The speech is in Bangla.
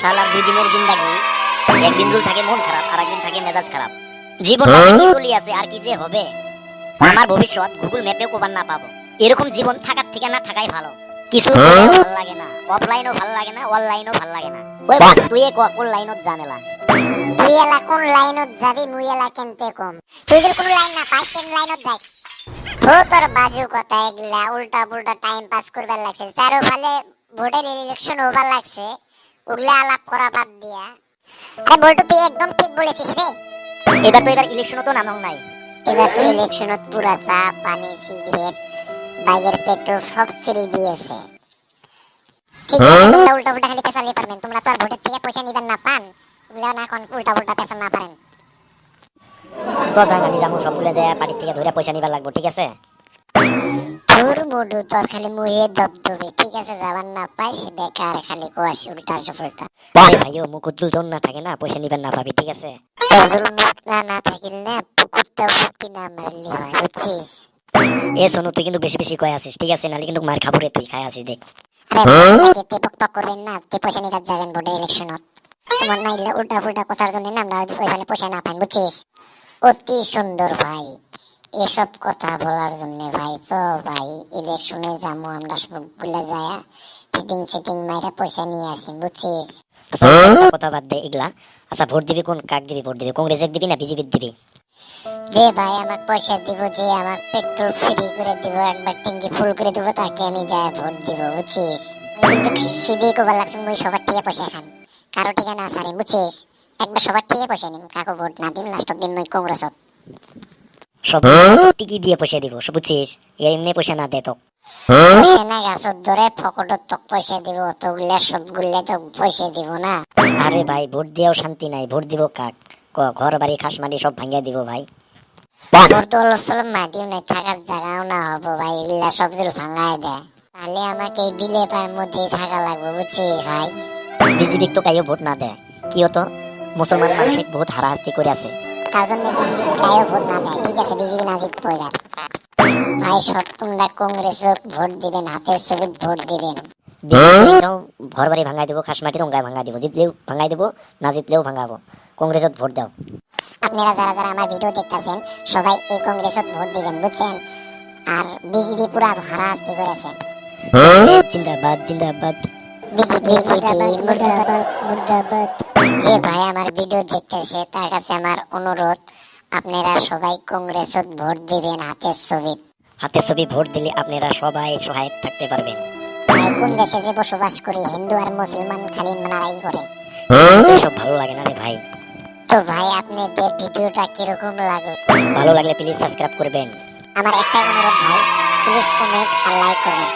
শালার দুই দিনের জিন্দাগি একদিন দুল থাকে মন খারাপ আর একদিন থাকে মেজাজ খারাপ। জীবন কি চলি আছে আর কি যে হবে? আমার ভবিষ্যৎ গুগল ম্যাপেও কোবার না পাবো। এরকম জীবন থাকার থেকে না থাকাই ভালো। কিছু ভালো লাগে না। অফলাইনও ভালো লাগে না অনলাইনও ভালো লাগে না। ওই তুই এক কোন লাইনত জানেলা তুই এলা কোন লাইনত যাবি মুই এলা কেনতে কম? তুই যদি কোন লাইন না পাই কেন লাইনত যাস তো তোর বাজু কথা এগুলা উল্টা পুল্টা টাইম পাস করবার লাগছে। চারো ফালে ভোটের ইলেকশন হবার লাগছে। ওগুলা আলাপ করা বাদ দিয়া। আরে বলটু তুই একদম ঠিক বলেছিস রে। এবার তো এবার ইলেকশনও তো নামাও নাই। এবার তো ইলেকশনত পুরা চা পানি সিগারেট বাইকের পেট্রোল সব ফ্রি দিয়েছে। ঠিক আছে উল্টা পুল্টা খালি পেশালি পারবেন। তোমরা তো আর ভোটের থেকে পয়সা নিবেন না পান। ওগুলা না কোন উল্টা পুল্টা পেশা না পারেন। সজাগ আমি যাব। সবগুলো যায় বাড়ির থেকে ধরে পয়সা নিবার লাগবো ঠিক আছে? মুডু তোর খালি দবদবে ঠিক আছে যাবার না পাইস বেকার খালি কোয়াস উল্টা সফলটা আরে ভাইও মুখ উজ্জ্বল যখন না থাকে না পয়সা নিবার না পাবি ঠিক আছে? মুখ না না থাকিল না পুকুরটা ফুটি না মারলি হয় বুঝছিস? এ শোনো তুই কিন্তু বেশি বেশি কয় আছিস ঠিক আছে? নাহলে কিন্তু মার খাব রে তুই খাই আছিস দেখ। আরে তে পক পক করবেন না তে পয়সা যাবেন ইলেকশনত। তোমার না ইলে উল্টা ফুল্টা কথার জন্য না আমরা ওইখানে পয়সা না পাই বুঝছিস? অতি সুন্দর ভাই। এসব কথা বলার জন্য ভাই চ ভাই ইলেকশনে যাব আমরা সব ভুলে যায়। ফিটিং সিটিং মাইরা পয়সা নিয়ে আসি বুঝছিস? আচ্ছা কথা বাদ দে এগুলা। আচ্ছা ভোট দিবি কোন কাক দিবি ভোট দিবি? কংগ্রেসের দিবি না বিজেপির দিবি? যে ভাই আমার পয়সা দিব যে আমার পেট্রোল ফ্রি করে দিব একবার ট্যাঙ্কি ফুল করে দিব তাকে আমি যায় ভোট দিব বুঝছিস? সিধেই কবার লাগছে মুই সবার থেকে পয়সা খান কারও থেকে না সারি বুঝছিস? একবার সবার থেকে পয়সা নিম কাকু ভোট না দিন লাস্টের দিন মুই কংগ্রেসত। সব টিকি দিয়ে পয়সা দিব সব বুঝছিস? এমনি পয়সা না দে তো পয়সা না গাছত ধরে ফকটত তক পয়সা দিব তো পয়সা দিব না। আরে ভাই ভোট দিয়েও শান্তি নাই ভোট দিব কাক? ঘর বাড়ি খাস মাটি সব ভাঙ্গিয়া দিব ভাই। তোর তো মাটিও নাই থাকার জায়গাও না হব ভাই ইল্লা সব জল ভাঙায় দেয় তাহলে আমাকে এই বিলে পার মধ্যেই থাকা লাগবে বুঝছিস ভাই? বিজেপি তো কাইও ভোট না দেয় কি হতো মুসলমান মানসিক বহুত হারাহাস্তি করে আছে তার জন্য বিজেপি গায়েও ভোট না দেয় ঠিক আছে বিজেপি না জিতবো ভাই সব কংগ্রেস ভোট দিবেন হাতের ছবিত ভোট দিবেন। বিজেপিকেও বাড়ি ভাঙাই দিব খাস মাটি রঙ্গায় ভাঙাই দিব জিতলেও ভাঙাই দিব না জিতলেও ভাঙাবো। কংগ্রেসত ভোট দাও। আপনারা যারা যারা আমার ভিডিও দেখতেছেন সবাই এই কংগ্রেসত ভোট দিবেন বুঝছেন? আর বিজেপি পুরা হারাহাস্তি করেছে জিন্দাবাদ জিন্দাবাদ। বিজেপি মুর্দাবাদ মুর্দাবাদ। যে ভাই আমার ভিডিও দেখতেছে তার কাছে আমার অনুরোধ আপনারা সবাই কংগ্রেসত ভোট দিবেন হাতের ছবিত হাতে ছবি ভোট দিলে আপনারা সবাই সহায়ক থাকতে পারবেন। ভাই কোন দেশে যে বসবাস করি হিন্দু আর মুসলমান খালি মারাই করে? এসব ভালো লাগে না রে ভাই। তো ভাই আপনাদের ভিডিওটা কীরকম লাগল ভালো লাগলে প্লিজ সাবস্ক্রাইব করবেন। আমার একটাই অনুরোধ ভাই প্লিজ কমেন্ট আর লাইক করবেন।